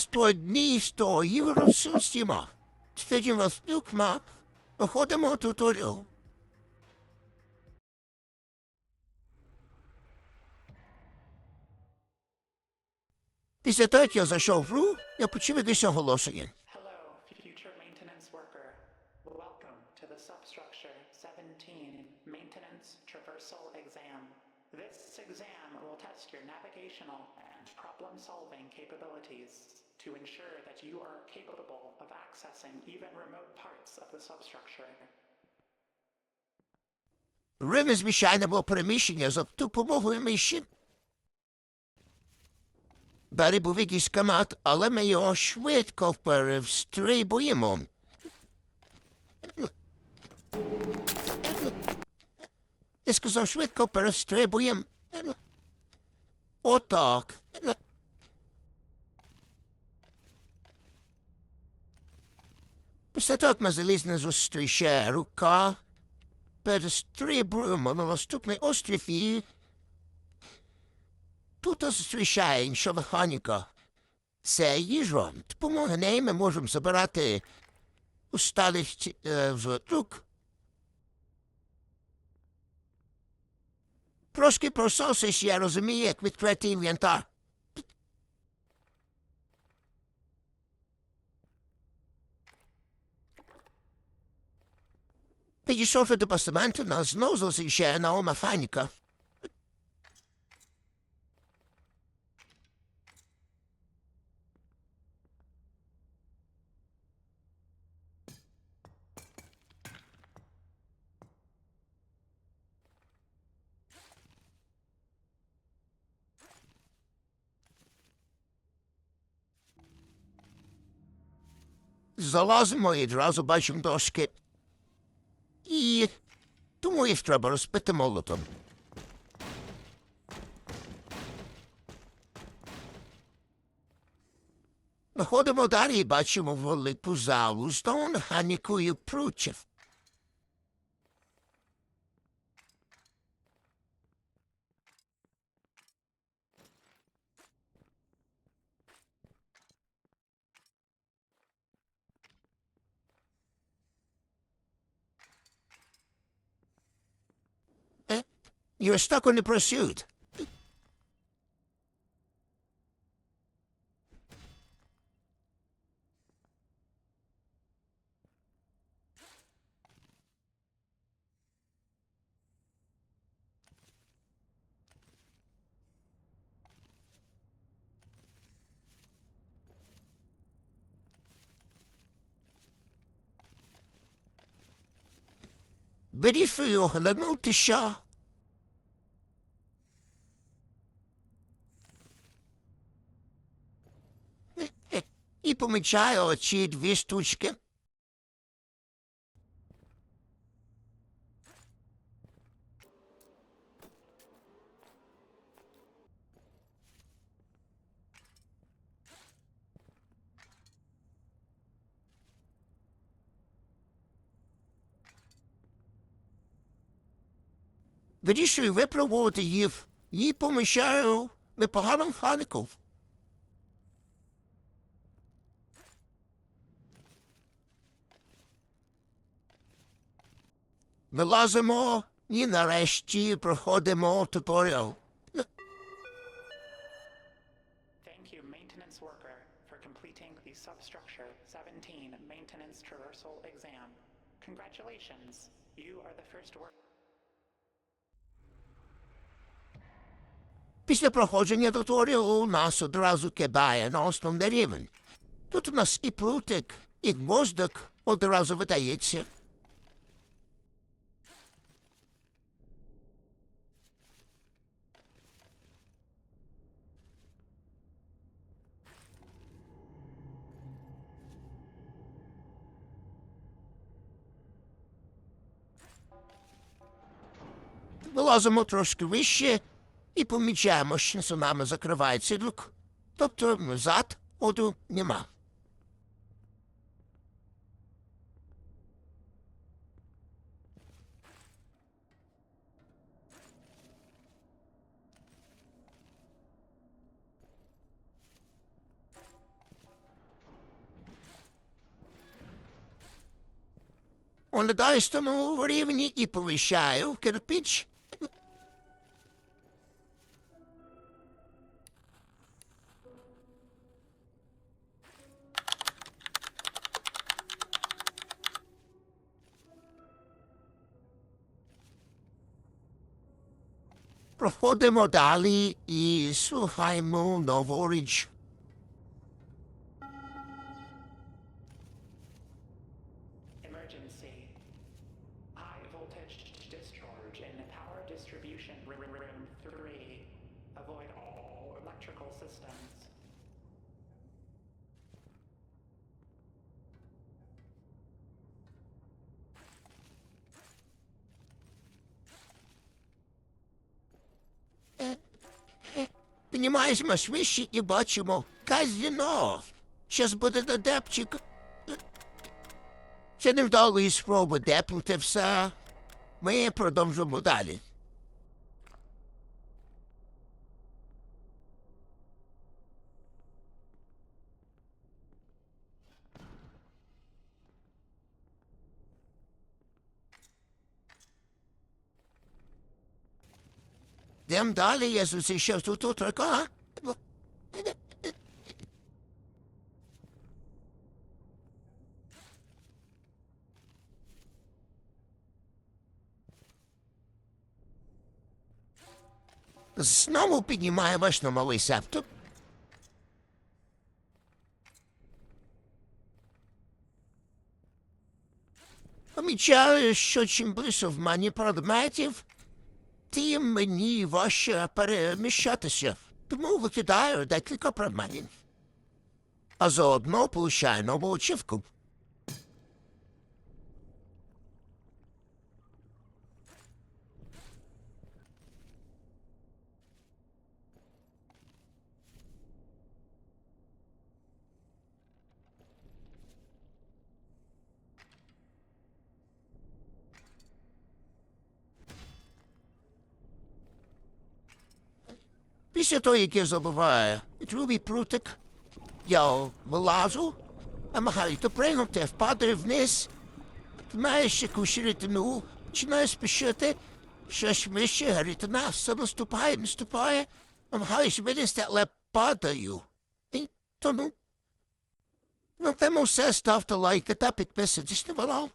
Сто дні, сто євро, все стіма. Стадім вас люкма. Виходимо туторіал. Після того, як я зайшов в гру, я почув якесь оголошення. Hello, future maintenance worker. Welcome to the Substructure 17 Maintenance Traversal Exam. This exam will test your navigational and problem-solving capabilities to ensure that you are capable of accessing even remote parts of the substructure. Риме, звичайно, було переміщення за допомогою миші. Барі був якийсь камат, але ми його швидко перестрибуємо. Я сказав, швидко перестрибуємо. Отак. Того, як ми залізли зустрічає рука, перестрибуємо на наступний острів і... Тут зустрічає інша механіка. Це їжа. Допомоги неї ми можемо забирати усталих е, з рук. Трошки прососиш, я розумію, як відкрити інвентар. Підійшовши до постаменту, нас знову зустрічає нова механіка. Залазимо і одразу бачимо дошки. Тому їх треба розпити молотом. Ходимо далі і бачимо велику залу з механікою прутів. Eh? You're stuck on the pursuit. بريفيو لنوتشا помічаю оці дві штучки. Вирішую випробувати їх і поміщаю непогану фанику. Вилазимо і нарешті проходимо туторіал. Thank you, maintenance worker, for completing the Substructure 17 Maintenance Traversal Exam. Congratulations, you are the first worker. Після проходження туторіалу нас одразу кидає на основний рівень. Тут у нас і прутик, і гвоздик одразу видається. вилазимо трошки вище і помічаємо, що за нами закриває цілюк. Тобто назад ходу нема. Оглядаєш тому рівні і повищаю кирпич Prohodemo dali i sluhajmo novo. Emergency. High voltage discharge in power distribution room 3. Avoid all electrical systems. Піднімаємось вище і бачимо казіно. Щас буде до депчик. Це невдалої спроби депнути все. Ми продовжимо далі. Йдем далі, я зустрічав тут утрока. Знову піднімаємось на малий септор. Помічаю, що чим ближче в мене предметів, тим мені важче переміщатися. Тому викидаю декілька предметів. А заодно получаю нову очівку. Після того, як я забуваю другий прутик, я вилазу, намагаюся допригнути, впадаю вниз, маєш якусь ритину, починаю спішити, щось вище, ритина все наступає, наступає, намагаюсь винести, але падаю. І тону. На тему все ставте лайки та підписуйтесь на канал.